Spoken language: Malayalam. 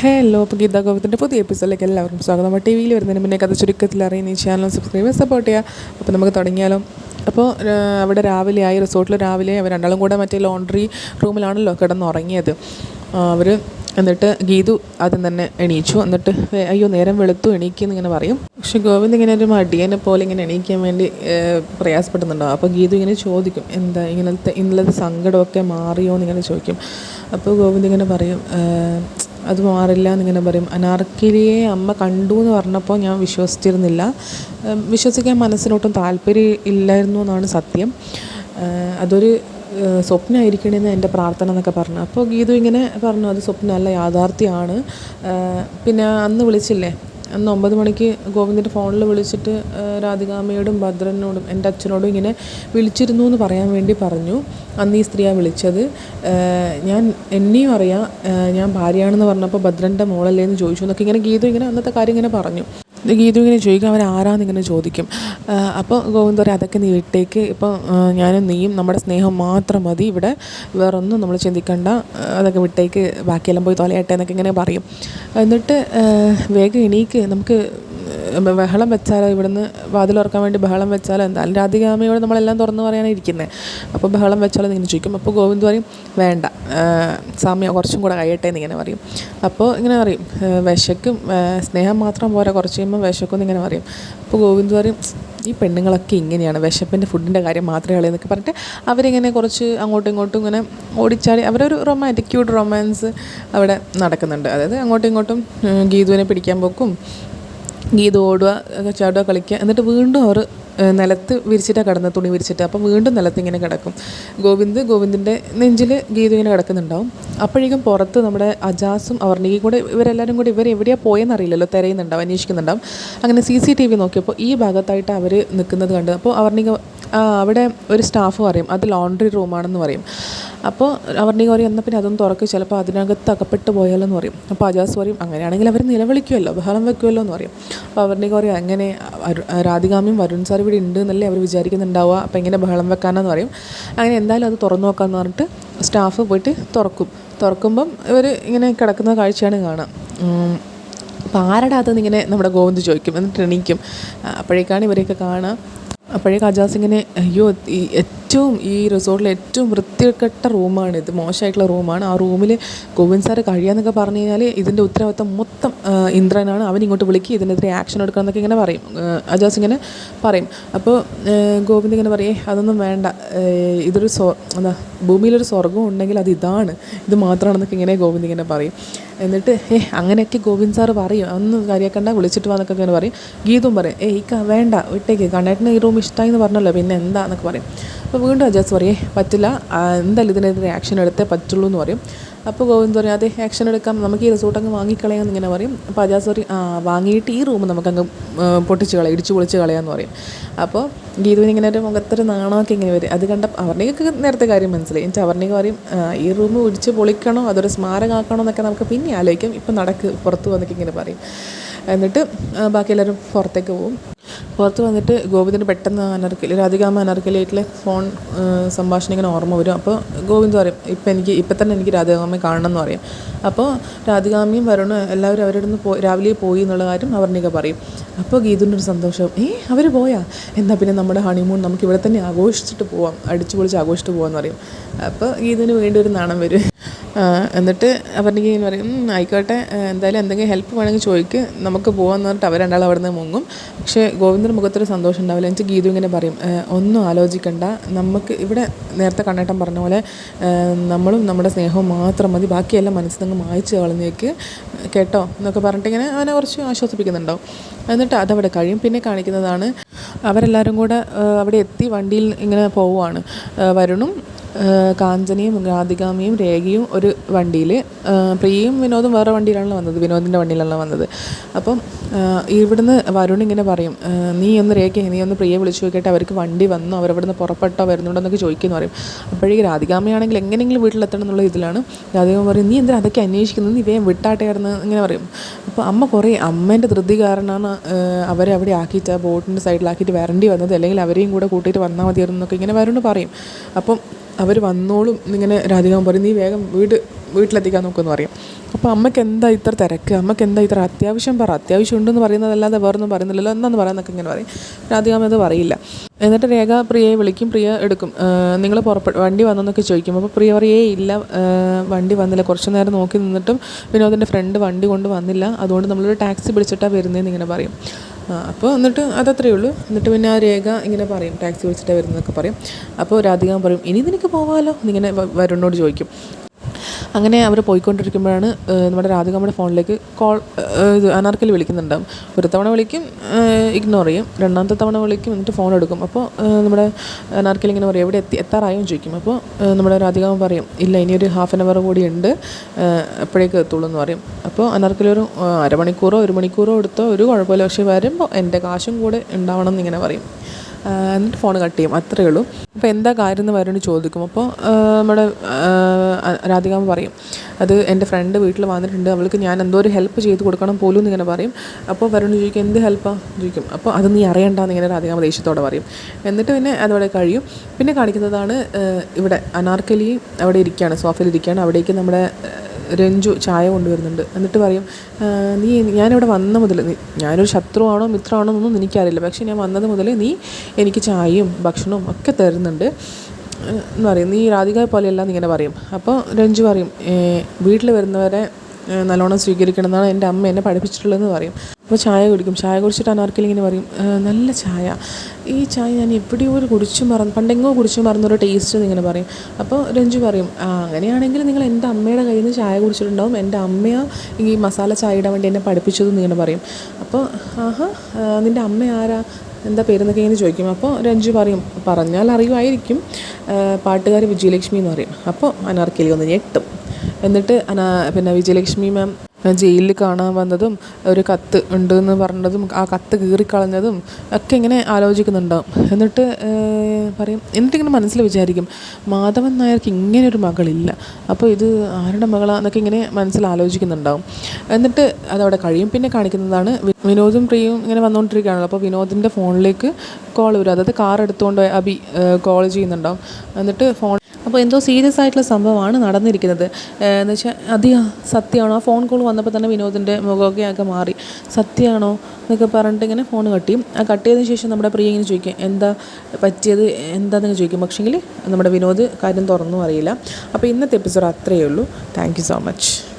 ഹലോ അപ്പോൾ ഗീതാ ഗോവിന്ദന്റെ പുതിയ എപ്പിസോഡിലേക്ക് എല്ലാവർക്കും സ്വാഗതം. അപ്പോൾ ടി വിയിൽ വരുന്നതിന് മുന്നേ കഥ ചുരുക്കത്തിൽ അറിയുന്ന ഈ ചാനൽ സബ്സ്ക്രൈബ് സപ്പോർട്ട് ചെയ്യുക. അപ്പോൾ നമുക്ക് തുടങ്ങിയാലോ. അപ്പോൾ അവിടെ രാവിലെ ആയി റിസോർട്ടിൽ രാവിലെ അവർ രണ്ടാളും കൂടെ മറ്റേ ലോണ്ടറി റൂമിലാണല്ലോ കിടന്നുറങ്ങിയത്. അവർ എന്നിട്ട് ഗീതു ആദ്യം തന്നെ എണീച്ചു. എന്നിട്ട് അയ്യോ നേരം വെളുത്തു എണീക്കുന്നു ഇങ്ങനെ പറയും. പക്ഷെ ഗോവിന്ദ് ഇങ്ങനെ ഒരു മടിയനെ പോലെ ഇങ്ങനെ എണീക്കാൻ വേണ്ടി പ്രയാസപ്പെടുന്നുണ്ടോ? അപ്പോൾ ഗീതു ഇങ്ങനെ ചോദിക്കും എന്താ ഇങ്ങനത്തെ ഇന്നലത്തെ സങ്കടമൊക്കെ മാറിയോ? എന്ന് ഇങ്ങനെ ചോദിക്കും. അപ്പോൾ ഗോവിന്ദ് ഇങ്ങനെ പറയും "ഏഹ്, അത് മാറില്ല എന്നിങ്ങനെ പറയും. അനാർക്കിലിയെ അമ്മ കണ്ടു എന്ന് പറഞ്ഞപ്പോൾ ഞാൻ വിശ്വസിച്ചിരുന്നില്ല. വിശ്വസിക്കാൻ മനസ്സിനൊട്ടും താല്പര്യം ഇല്ലായിരുന്നു എന്നാണ് സത്യം. അതൊരു സ്വപ്നമായിരിക്കണമെന്ന് എന്റെ പ്രാർത്ഥന എന്നൊക്കെ പറഞ്ഞു. അപ്പോൾ ഗീതു ഇങ്ങനെ പറഞ്ഞു അത് സ്വപ്നമല്ല യാഥാർത്ഥ്യമാണ്. പിന്നെ അന്ന് വിളിച്ചില്ലേ? അന്ന് ഒമ്പത് മണിക്ക് ഗോവിന്ദന്റെ ഫോണിൽ വിളിച്ചിട്ട് രാധികാമയോടും ഭദ്രനോടും എന്റെ അച്ഛനോടും ഇങ്ങനെ വിളിച്ചിരുന്നു എന്ന് പറയാൻ വേണ്ടി പറഞ്ഞു. അന്ന് ഈ സ്ത്രീയാണ് വിളിച്ചത്. ഞാൻ എന്നെയും അറിയാം. ഞാൻ ഭാര്യയാണെന്ന് പറഞ്ഞപ്പോൾ ഭദ്രന്റെ മോളല്ലേ എന്ന് ചോദിച്ചു എന്നൊക്കെ ഇങ്ങനെ ഗീതു ഇങ്ങനെ അന്നത്തെ കാര്യം ഇങ്ങനെ പറഞ്ഞു. ഗീതു ഇങ്ങനെ ചോദിക്കും അവർ ആരാന്ന് ഇങ്ങനെ ചോദിക്കും. അപ്പോൾ ഗോവിന്ദ് പറയും അതൊക്കെ നീ വിട്ടേക്ക്. ഇപ്പോൾ ഞാനും നീയും നമ്മുടെ സ്നേഹം മാത്രം മതി. ഇവിടെ വേറൊന്നും നമ്മൾ ചിന്തിക്കണ്ട. അതൊക്കെ വിട്ടേക്ക്. ബാക്കിയെല്ലാം പോയി തൊലയട്ടെ എന്നൊക്കെ ഇങ്ങനെ പറയും. എന്നിട്ട് വേഗം എണീക്ക്. നമുക്ക് ബഹളം വെച്ചാലോ ഇവിടുന്ന് വാതിൽ തുറക്കാൻ വേണ്ടി ബഹളം വെച്ചാലോ എന്തായാലും രാധികാമയോട് നമ്മളെല്ലാം തുറന്നു പറയാനാണ് ഇരിക്കുന്നത് അപ്പോൾ ബഹളം വെച്ചാലോ ഇങ്ങനെ ചോദിക്കും. അപ്പോൾ ഗോവിന്ദ് പറയും വേണ്ട സാമ്യ കുറച്ചും കൂടെ കഴിയട്ടെ എന്ന് ഇങ്ങനെ പറയും. അപ്പോൾ ഇങ്ങനെ പറയും വിശക്കും സ്നേഹം മാത്രം പോരാ കുറച്ച് കഴിയുമ്പോൾ വിശക്കും എന്നിങ്ങനെ പറയും. അപ്പോൾ ഗോവിന്ദ് പറയും ഈ പെണ്ണുങ്ങളൊക്കെ ഇങ്ങനെയാണ് വിശപ്പിന്റെ ഫുഡിന്റെ കാര്യം മാത്രമേ ഉള്ളൂ എന്നൊക്കെ പറഞ്ഞിട്ട് അവരിങ്ങനെ കുറച്ച് അങ്ങോട്ടും ഇങ്ങോട്ടും ഇങ്ങനെ ഓടിച്ചാടി അവരൊരു റൊമാന്റിക് ക്യൂട്ട് റൊമാൻസ് അവിടെ നടക്കുന്നുണ്ട്. അതായത് അങ്ങോട്ടും ഇങ്ങോട്ടും ഗീതുവിനെ പിടിക്കാൻ പോക്കും ഗീത ഓടുക ചാടുക കളിക്കുക. എന്നിട്ട് വീണ്ടും അവർ നിലത്ത് വിരിച്ചിട്ടാണ് കിടന്നത് തുണി വിരിച്ചിട്ട്. അപ്പം വീണ്ടും നിലത്ത് ഇങ്ങനെ കിടക്കും. ഗോവിന്ദ് ഗോവിന്ദിന്റെ നെഞ്ചിൽ ഗീതു ഇങ്ങനെ കിടക്കുന്നുണ്ടാവും. അപ്പോഴേക്കും പുറത്ത് നമ്മുടെ അജാസും അവർണികയും കൂടെ ഇവരെല്ലാവരും കൂടി ഇവർ എവിടെയാണ് പോയെന്ന് അറിയില്ലല്ലോ. തിരയുന്നുണ്ടാവും അന്വേഷിക്കുന്നുണ്ടാവും. അങ്ങനെ സി സി ടി വി നോക്കിയപ്പോൾ ഈ ഭാഗത്തായിട്ട് അവർ നിൽക്കുന്നത് കണ്ട്. അപ്പോൾ അവർണിക അവിടെ ഒരു സ്റ്റാഫ് പറയും അത് ലോണ്ടറി റൂമാണെന്ന് പറയും. അപ്പോൾ അവർണിക പറയും എന്നാൽ പിന്നെ അതൊന്നും തുറക്ക് ചിലപ്പോൾ അതിനകത്ത് അകപ്പെട്ട് പോയാലോ എന്ന് പറയും. അപ്പോൾ അജാസ് പറയും അങ്ങനെയാണെങ്കിൽ അവർ നിലവിളിക്കുമല്ലോ ബഹളം വെക്കുമല്ലോ എന്ന് പറയും. അപ്പോൾ അവർണിക പറയും അങ്ങനെ രാധികാമ്യം വരുൺ സാർ ഇവിടെ ഉണ്ട് എന്നല്ലേ അവർ വിചാരിക്കുന്നുണ്ടാവുക അപ്പോൾ എങ്ങനെ ബഹളം വെക്കാനെന്ന് പറയും. അങ്ങനെ എന്തായാലും അത് തുറന്നു നോക്കാമെന്ന് പറഞ്ഞിട്ട് സ്റ്റാഫ് പോയിട്ട് തുറക്കും. തുറക്കുമ്പം ഇവർ ഇങ്ങനെ കിടക്കുന്ന കാഴ്ചയാണ് കാണാം. ഉം. അപ്പോൾ ആരുടെ നമ്മുടെ ഗോവിന്ദ് ചോദിക്കും എന്നിട്ട് എണീക്കും. അപ്പോഴേക്കാണ് ഇവരെയൊക്കെ കാണാം. അപ്പോഴേക്ക് അജാസ് ഇങ്ങനെ അയ്യോ ഈ ഏറ്റവും ഈ റിസോർട്ടിലെ ഏറ്റവും വൃത്തികെട്ട റൂമാണ് ഇത് മോശമായിട്ടുള്ള റൂമാണ്. ആ റൂമിൽ ഗോവിന്ദ് സാറ് കഴിയാന്നൊക്കെ പറഞ്ഞു കഴിഞ്ഞാൽ ഇതിന്റെ ഉത്തരവാദിത്തം മൊത്തം ഇന്ദ്രനാണ്. അവൻ ഇങ്ങോട്ട് വിളിക്കുക ഇതിനെതിരെ ആക്ഷൻ എടുക്കണം എന്നൊക്കെ ഇങ്ങനെ പറയും. അജാസ് ഇങ്ങനെ പറയും. അപ്പോൾ ഗോവിന്ദ് ഇങ്ങനെ പറയേ അതൊന്നും വേണ്ട. ഇതൊരു സ്വ എന്താ ഭൂമിയിലൊരു സ്വർഗം ഉണ്ടെങ്കിൽ അത് ഇതാണ്. ഇത് മാത്രമാണെന്നൊക്കെ ഇങ്ങനെ ഗോവിന്ദ് ഇങ്ങനെ പറയും. എന്നിട്ട് ഏ അങ്ങനെയൊക്കെ ഗോവിന്ദ് സാറ് പറയും. അന്ന് കാര്യക്കണ്ട വിളിച്ചിട്ട് വന്നൊക്കെ ഇങ്ങനെ പറയും. ഗീതും പറയും ഏ ഇക്ക വേണ്ട വിട്ടേക്ക്. കണ്ണേട്ടന് ഈ റൂം ഇഷ്ടമായി എന്ന് പറഞ്ഞല്ലോ പിന്നെ എന്താന്നൊക്കെ പറയും. അപ്പോൾ വീണ്ടും അജാസ് പറയേ പറ്റില്ല. എന്തായാലും ഇതിനെതിരെ ആക്ഷൻ എടുത്തേ പറ്റുള്ളൂ എന്ന് പറയും. അപ്പോൾ ഗോവിന്ദ് പറയും അതെ ആക്ഷൻ എടുക്കാം. നമുക്ക് ഈ റിസോർട്ട് അങ്ങ് വാങ്ങിക്കളയാം ഇങ്ങനെ പറയും. അപ്പോൾ അജാസ് പറയും ആ വാങ്ങിയിട്ട് ഈ റൂം നമുക്കങ്ങ് പൊട്ടിച്ച് കളയാം ഇടിച്ച് പൊളിച്ച് കളയാമെന്ന് പറയും. അപ്പോൾ ഗീതുവിന് ഇങ്ങനെ ഒരു മുഖത്തൊരു നാണമൊക്കെ ഇങ്ങനെ വരും. അത് കണ്ട അവർണികൾക്ക് നേരത്തെ കാര്യം മനസ്സിലായി. എന്നിട്ട് അവർണിക പറയും ഈ റൂം ഇടിച്ച് പൊളിക്കണോ അതൊരു സ്മാരകമാക്കണോ എന്നൊക്കെ നമുക്ക് പിന്നെ ആലോചിക്കാം. ഇപ്പം നടക്ക് പുറത്ത് വന്നൊക്കെ ഇങ്ങനെ പറയും. എന്നിട്ട് ബാക്കി എല്ലാവരും പുറത്തേക്ക് പോകും. പുറത്ത് വന്നിട്ട് ഗോവിന്ദിന് പെട്ടെന്ന് അനർക്കലി രാധികാമ്മ അനർക്കലിയായിട്ടുള്ള ഫോൺ സംഭാഷണം ഇങ്ങനെ ഓർമ്മ വരും. അപ്പോൾ ഗോവിന്ദ് പറയും ഇപ്പം എനിക്ക് ഇപ്പം തന്നെ എനിക്ക് രാധികാമയെ കാണണം എന്ന് പറയും. അപ്പോൾ രാധികാമയും വരുണ് എല്ലാവരും അവരുടെ നിന്ന് പോയി രാവിലെ പോയി എന്നുള്ള കാര്യം അവർണിക പറയും. അപ്പോൾ ഗീതുവിന്റെ ഒരു സന്തോഷം ഏ അവർ പോയാ? എന്നാൽ പിന്നെ നമ്മുടെ ഹണിമൂൺ നമുക്ക് ഇവിടെ തന്നെ ആഘോഷിച്ചിട്ട് പോവാം അടിച്ചു പൊളിച്ച് ആഘോഷിച്ചിട്ട് പോകാമെന്ന് പറയും. അപ്പോൾ ഗീതുവിന് വേണ്ടി ഒരു നാണം വരും. എന്നിട്ട് അവരുടെ ഇങ്ങനെ പറയും ആയിക്കോട്ടെ എന്തായാലും എന്തെങ്കിലും ഹെൽപ്പ് വേണമെങ്കിൽ ചോദിക്ക് നമുക്ക് പോകാമെന്ന് പറഞ്ഞിട്ട് അവർ രണ്ടാളും അവിടെ നിന്ന് മുങ്ങും. പക്ഷേ ഗോവിന്ദന്റെ മുഖത്തൊരു സന്തോഷം ഉണ്ടാവില്ല. എനിക്ക് ഗീതു ഇങ്ങനെ പറയും ഒന്നും ആലോചിക്കണ്ട നമുക്ക് ഇവിടെ നേരത്തെ കണ്ണേട്ടൻ പറഞ്ഞ പോലെ നമ്മളും നമ്മുടെ സ്നേഹവും മാത്രം മതി ബാക്കിയെല്ലാം മനസ്സിൽ നിന്ന് മായ്ച്ച് കളഞ്ഞേക്ക് കേട്ടോ? എന്നൊക്കെ പറഞ്ഞിട്ട് ഇങ്ങനെ അവനെ കുറച്ച് ആശ്വസിപ്പിക്കുന്നുണ്ടാവും. എന്നിട്ട് അതവിടെ കഴിയും. പിന്നെ കാണിക്കുന്നതാണ് അവരെല്ലാവരും കൂടെ അവിടെ എത്തി വണ്ടിയിൽ ഇങ്ങനെ പോവുകയാണ്. വരുണും കാഞ്ചനയും രാധികാമ്മയും രേഖയും ഒരു വണ്ടിയിൽ പ്രിയയും വിനോദും വേറെ വണ്ടിയിലാണല്ലോ വന്നത്. വിനോദിന്റെ വണ്ടിയിലാണല്ലോ വന്നത്. അപ്പം ഇവിടുന്ന് വരുൺ ഇങ്ങനെ പറയും നീ ഒന്ന് രേഖ നീ ഒന്ന് പ്രിയെ വിളിച്ചു നോക്കിയിട്ട് അവർക്ക് വണ്ടി വന്നു അവരവിടുന്ന് പുറപ്പെട്ടോ വരുന്നുണ്ടോ എന്നൊക്കെ ചോദിക്കുന്നു പറയും. അപ്പോഴേക്ക് രാധികാമ്മയാണെങ്കിൽ എങ്ങനെയെങ്കിലും വീട്ടിലെത്തണം എന്നുള്ള ഇതിലാണ്. രാധികാമ്മ പറയും നീ എന്തിനാ അതൊക്കെ അന്വേഷിക്കുന്നത്? നീ വേഗം വിട്ടാട്ടെ ഇങ്ങനെ പറയും. അപ്പോൾ അമ്മ കുറേ അമ്മേന്റെ ധൃതി കാരണമാണ് അവരെ അവിടെ ആക്കിയിട്ട് ബോട്ടിന്റെ സൈഡിലാക്കിയിട്ട് വരേണ്ടി വന്നത്. അല്ലെങ്കിൽ അവരെയും കൂടെ കൂട്ടിയിട്ട് വന്നാൽ മതിയായിരുന്നു എന്നൊക്കെ ഇങ്ങനെ വരുണ് പറയും. അപ്പം അവർ വന്നോളും ഇങ്ങനെ രാധികാമ്മ പറയും നീ വേഗം വീട് വീട്ടിലെത്തിക്കാൻ നോക്കുമെന്ന് പറയും. അപ്പോൾ അമ്മയ്ക്ക് എന്താ ഇത്ര തിരക്ക്? അമ്മയ്ക്ക് എന്താ ഇത്ര അത്യാവശ്യം പറ? അത്യാവശ്യം ഉണ്ടെന്ന് പറയുന്നതല്ലാതെ വേറൊന്നും പറയുന്നില്ലല്ലോ എന്നാന്ന് പറയാന്നൊക്കെ ഇങ്ങനെ പറയും. രാധികാമ്മ അത് പറയില്ല. എന്നിട്ട് രേഖ പ്രിയയെ വിളിക്കും പ്രിയ എടുക്കും. നിങ്ങൾ പുറപ്പെട്ടു വണ്ടി വന്നെന്നൊക്കെ ചോദിക്കും. അപ്പോൾ പ്രിയ പറയേ ഇല്ല വണ്ടി വന്നില്ല. കുറച്ച് നേരം നോക്കി നിന്നിട്ടും വിനോദിന്റെ ഫ്രണ്ട് വണ്ടി കൊണ്ട് വന്നില്ല. അതുകൊണ്ട് നമ്മളൊരു ടാക്സി വിളിച്ചിട്ടാണ് വരുന്നതെന്ന് ഇങ്ങനെ പറയും. അപ്പോൾ എന്നിട്ട് അതത്രയേ ഉള്ളൂ. എന്നിട്ട് പിന്നെ ആ രേഖ ഇങ്ങനെ പറയും ടാക്സി വിളിച്ചിട്ടാണ് വരുന്നതൊക്കെ പറയും. അപ്പോൾ രാധിക പറയും ഇനി നിനക്ക് പോവാമല്ലോ എന്നിങ്ങനെ വരുന്നോട് ചോദിക്കും. അങ്ങനെ അവർ പോയിക്കൊണ്ടിരിക്കുമ്പോഴാണ് നമ്മുടെ രാധികമ്മയുടെ ഫോണിലേക്ക് കോൾ ഇത് അനാർക്കലി വിളിക്കുന്നുണ്ടാവും. ഒരു തവണ വിളിക്കും ഇഗ്നോർ ചെയ്യും. രണ്ടാമത്തെ തവണ വിളിക്കും എന്നിട്ട് ഫോൺ എടുക്കും. അപ്പോൾ നമ്മുടെ അനാർക്കലി ഇങ്ങനെ പറയും എവിടെ എത്തി എത്താറായോ? ചോദിക്കും. അപ്പോൾ നമ്മുടെ രാധികാമ്മ പറയും ഇല്ല ഇനിയൊരു ഹാഫ് ആൻ അവർ കൂടി ഉണ്ട് എപ്പോഴേക്ക് എത്തുള്ളൂ എന്ന് പറയും. അപ്പോൾ അനാർക്കലി ഒരു അരമണിക്കൂറോ ഒരു മണിക്കൂറോ എടുത്തോ ഒരു കുഴപ്പമില്ല. പക്ഷേ വരുമ്പോൾ എന്റെ കാശും കൂടെ ഉണ്ടാവണം എന്നിങ്ങനെ പറയും. എന്നിട്ട് ഫോൺ കട്ട് ചെയ്യും. അത്രയേ ഉള്ളൂ. അപ്പോൾ എന്താ കാര്യം എന്ന് പറയുന്നത് ചോദിക്കും. അപ്പോൾ നമ്മുടെ രാധിക പറയും അത് എന്റെ ഫ്രണ്ട് വീട്ടിൽ വന്നിട്ടുണ്ട്. അവൾക്ക് ഞാൻ എന്തോ ഒരു ഹെൽപ്പ് ചെയ്ത് കൊടുക്കണം പോലും എന്നിങ്ങനെ പറയും. അപ്പോൾ വരുകൊണ്ട് ചോദിക്കും എന്ത് ഹെൽപ്പാണ് ചോദിക്കും അപ്പോൾ അത് നീ അറിയണ്ടെന്ന് ഇങ്ങനെ രാധികാമ്മ ദേഷ്യത്തോടെ പറയും. എന്നിട്ട് പിന്നെ അതവിടെ കഴിയും. പിന്നെ കാണിക്കുന്നതാണ് ഇവിടെ അനാർക്കലി അവിടെ ഇരിക്കുകയാണ് സോഫയിൽ ഇരിക്കുകയാണ്. അവിടേക്ക് നമ്മുടെ രഞ്ജു ചായ കൊണ്ടുവരുന്നുണ്ട്. എന്നിട്ട് പറയും "ആ, നീ ഞാനിവിടെ വന്ന മുതൽ നീ ഞാനൊരു ശത്രുവാണോ മിത്രമാണോ എന്നൊന്നും എനിക്കറിയില്ല. പക്ഷേ ഞാൻ വന്നത് മുതൽ നീ എനിക്ക് ചായയും ഭക്ഷണവും ഒക്കെ തരുന്നുണ്ട്. എന്ന് പറയും. നീ രാധിക പോലെയല്ല എന്നിങ്ങനെ പറയും. അപ്പോൾ രഞ്ജു പറയും വീട്ടിൽ വരുന്നവരെ നല്ലോണം സ്വീകരിക്കണം എന്നാണ് എന്റെ അമ്മ എന്നെ പഠിപ്പിച്ചിട്ടുള്ളതെന്ന് പറയും. അപ്പോൾ ചായ കുടിക്കും. ചായ കുടിച്ചിട്ട് അനാർക്കലി ഇങ്ങനെ പറയും നല്ല ചായ. ഈ ചായ ഞാൻ എവിടെയോ ഒരു കുടിച്ചു മറന്നു പണ്ടെങ്ങോ കുടിച്ചു മറന്നൊരു ടേസ്റ്റ് എന്നിങ്ങനെ പറയും. അപ്പോൾ രഞ്ജു പറയും അങ്ങനെയാണെങ്കിൽ നിങ്ങൾ എന്റെ അമ്മയുടെ കയ്യിൽ നിന്ന് ചായ കുടിച്ചിട്ടുണ്ടാവും. എന്റെ അമ്മയാ ഈ മസാല ചായ ഇടാൻ വേണ്ടി എന്നെ പഠിപ്പിച്ചതെന്ന് ഇങ്ങനെ പറയും. അപ്പോൾ ആഹാ നിന്റെ അമ്മ ആരാ? എന്താ പേരെന്നൊക്കെ ഇങ്ങനെ ചോദിക്കും. അപ്പോൾ രഞ്ജു പറയും പറഞ്ഞാൽ അറിയുമായിരിക്കും. പാട്ടുകാരി വിജയലക്ഷ്മി എന്ന് പറയും. അപ്പോൾ അനാർക്കലി ഒന്ന് ഞെട്ടും. എന്നിട്ട് അനാ പിന്നെ വിജയലക്ഷ്മി മാം ജയിലിൽ കാണാൻ വന്നതും ഒരു കത്ത് ഉണ്ട് എന്ന് പറഞ്ഞതും ആ കത്ത് കീറിക്കളഞ്ഞതും ഒക്കെ ഇങ്ങനെ ആലോചിക്കുന്നുണ്ടാവും. എന്നിട്ട് പറയും എന്നിട്ടിങ്ങനെ മനസ്സിൽ വിചാരിക്കും മാധവൻ നായർക്ക് ഇങ്ങനെ ഒരു മകളില്ല. അപ്പോൾ ഇത് ആരുടെ മകളാന്നൊക്കെ ഇങ്ങനെ മനസ്സിൽ ആലോചിക്കുന്നുണ്ടാവും. എന്നിട്ട് അതവിടെ കഴിയും. പിന്നെ കാണിക്കുന്നതാണ് വിനോദും പ്രിയയും ഇങ്ങനെ വന്നുകൊണ്ടിരിക്കുകയാണല്ലോ. അപ്പോൾ വിനോദിന്റെ ഫോണിലേക്ക് കോൾ വരും. അതായത് കാർ എടുത്തുകൊണ്ട് അബി കോൾ ചെയ്യുന്നുണ്ടാവും. എന്നിട്ട് ഫോൺ അപ്പോൾ എന്തോ സീരിയസ് ആയിട്ടുള്ള സംഭവമാണ് നടന്നിരിക്കുന്നത്. എന്ന് വെച്ചാൽ അതെയാ സത്യമാണോ? ആ ഫോൺ കോൾ വന്നപ്പോൾ തന്നെ വിനോദിന്റെ മുഖമൊക്കെ ആകെ മാറി. സത്യമാണോ? എന്നൊക്കെ പറഞ്ഞിട്ട് ഇങ്ങനെ ഫോൺ കട്ട്. ആ കട്ട് ചെയ്തതിന് ശേഷം നമ്മുടെ പ്രിയ ഇങ്ങനെ ചോദിക്കും എന്താ പറ്റിയത്? എന്താണെന്ന് ചോദിക്കും. പക്ഷേങ്കിൽ നമ്മുടെ വിനോദ് കാര്യം തുറന്നും അറിയില്ല. അപ്പോൾ ഇന്നത്തെ എപ്പിസോഡ് അത്രയേ ഉള്ളൂ. Thank so much.